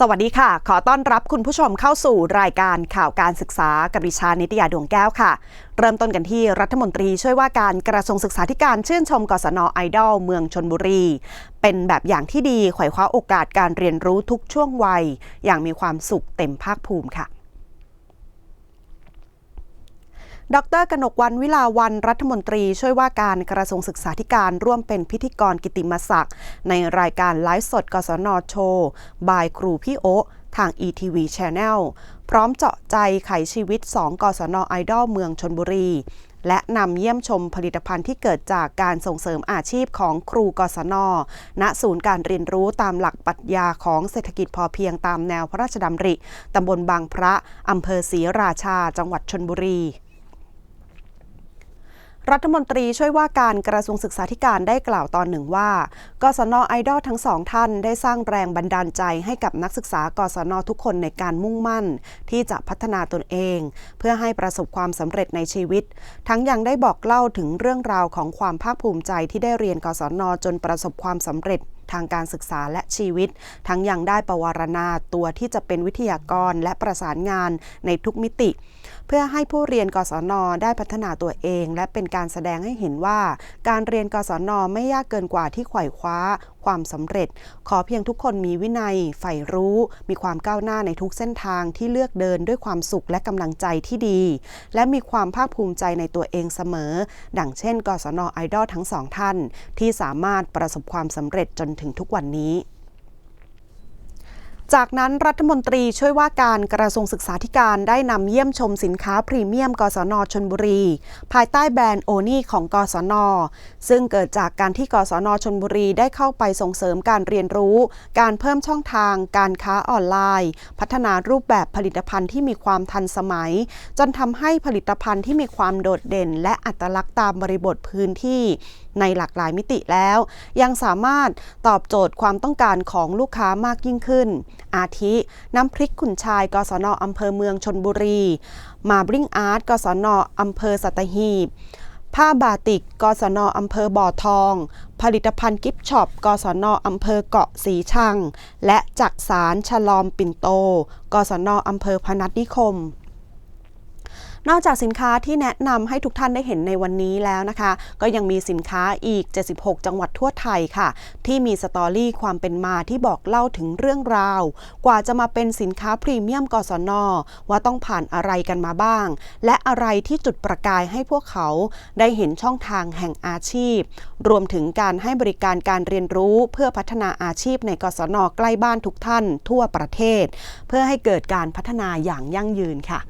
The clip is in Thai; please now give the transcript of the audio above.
สวัสดีค่ะ ขอต้อนรับคุณผู้ชมเข้าสู่รายการข่าวการศึกษากับดิชานิตยาดวงแก้วค่ะ เริ่มต้นกันที่รัฐมนตรีช่วยว่าการกระทรวงศึกษาธิการชื่นชมกศนไอดอลเมืองชนบุรี เป็นแบบอย่างที่ดีไขว่คว้าโอกาสการเรียนรู้ทุกช่วงวัย อย่างมีความสุขเต็มภาคภูมิค่ะ ดร กนกวันวิลาวันรัฐมนตรีช่วยว่าการกระทรวงศึกษาธิการร่วมเป็นพิธีกรกิติมศักดิ์ ในรายการไลฟ์สดกศนโชว์บายครูพี่โอทาง ETV Channel พร้อมเจาะใจไขชีวิต 2กศนไอดอลเมืองชนบุรี และนำเยี่ยมชมผลิตภัณฑ์ที่เกิดจากการส่งเสริมอาชีพของครูกศน ณ ศูนย์การเรียนรู้ตามหลักปรัชญาของเศรษฐกิจพอเพียงตามแนวพระราชดำริ ตำบลบางพระ อำเภอศรีราชา จังหวัดชนบุรี รัฐมนตรีช่วยว่าการกระทรวงศึกษาธิการได้กล่าวตอนหนึ่งว่ากศนไอดอลทั้งสองท่านได้สร้างแรงบันดาลใจให้กับนักศึกษากศนทุกคนในการมุ่งมั่น ที่จะพัฒนาตนเอง เพื่อให้ประสบความสำเร็จในชีวิต ทั้งยังได้บอกเล่าถึงเรื่องราวของความภาคภูมิใจที่ได้เรียนกศนจนประสบความสำเร็จ ทางการศึกษาและชีวิต ทั้งยังได้ปวารณาตัวที่จะเป็นวิทยากรและประสานงานในทุกมิติ เพื่อให้ผู้เรียนกศนได้พัฒนาตัวเอง และเป็นการแสดงให้เห็นว่า การเรียนกศนไม่ยากเกินกว่าที่ไขว่คว้า ความสำเร็จ ขอเพียงทุกคนมีวินัยใฝ่รู้ มีความก้าวหน้าในทุกเส้นทางที่เลือกเดินด้วยความสุขและกำลังใจที่ดี และมีความภาคภูมิใจในตัวเองเสมอ ดังเช่น กศนไอดอลทั้งสองท่าน ที่สามารถประสบความสำเร็จจนถึงทุกวันนี้ จากนั้นรัฐมนตรีช่วยว่าการกระทรวงศึกษาธิการได้นำเยี่ยมชมสินค้าพรีเมียมกศนชนบุรี ภายใต้แบรนด์โอนี่ของกศน ซึ่งเกิดจากการที่กศนชนบุรีได้เข้าไปส่งเสริมการเรียนรู้ การเพิ่มช่องทาง การค้าออนไลน์ พัฒนารูปแบบผลิตภัณฑ์ที่มีความทันสมัย จนทำให้ผลิตภัณฑ์ที่มีความโดดเด่น และอัตลักษณ์ตามบริบทพื้นที่ ในหลากหลายมิติแล้ว ยังสามารถตอบโจทย์ความต้องการของลูกค้ามากยิ่งขึ้น อาทิ น้ำพริกขุนชายกศนอำเภอเมืองชนบุรี มาบริงอาร์ตกศนอำเภอสัตหีบผ้าบาติก กศนอำเภอบ่อทอง ผลิตภัณฑ์กิฟช็อป กศนอำเภอเกาะสีชัง และจักสารฉลอมปิ่นโต กศนอำเภอพนัสนิคม นอกจากสินค้าที่แนะนำให้ทุกท่านได้เห็นในวันนี้แล้วนะคะ ก็ยังมีสินค้าอีก 76 จังหวัดทั่วไทยค่ะ ที่มีสตอรี่ความเป็นมาที่บอกเล่าถึงเรื่องราว กว่าจะมาเป็นสินค้าพรีเมียมกศนว่าต้องผ่านอะไรกันมาบ้าง และอะไรที่จุดประกายให้พวกเขาได้เห็นช่องทางแห่งอาชีพ รวมถึงการให้บริการการเรียนรู้เพื่อพัฒนาอาชีพในกศนใกล้บ้านทุกท่านทั่วประเทศ เพื่อให้เกิดการพัฒนาอย่างยั่งยืนค่ะ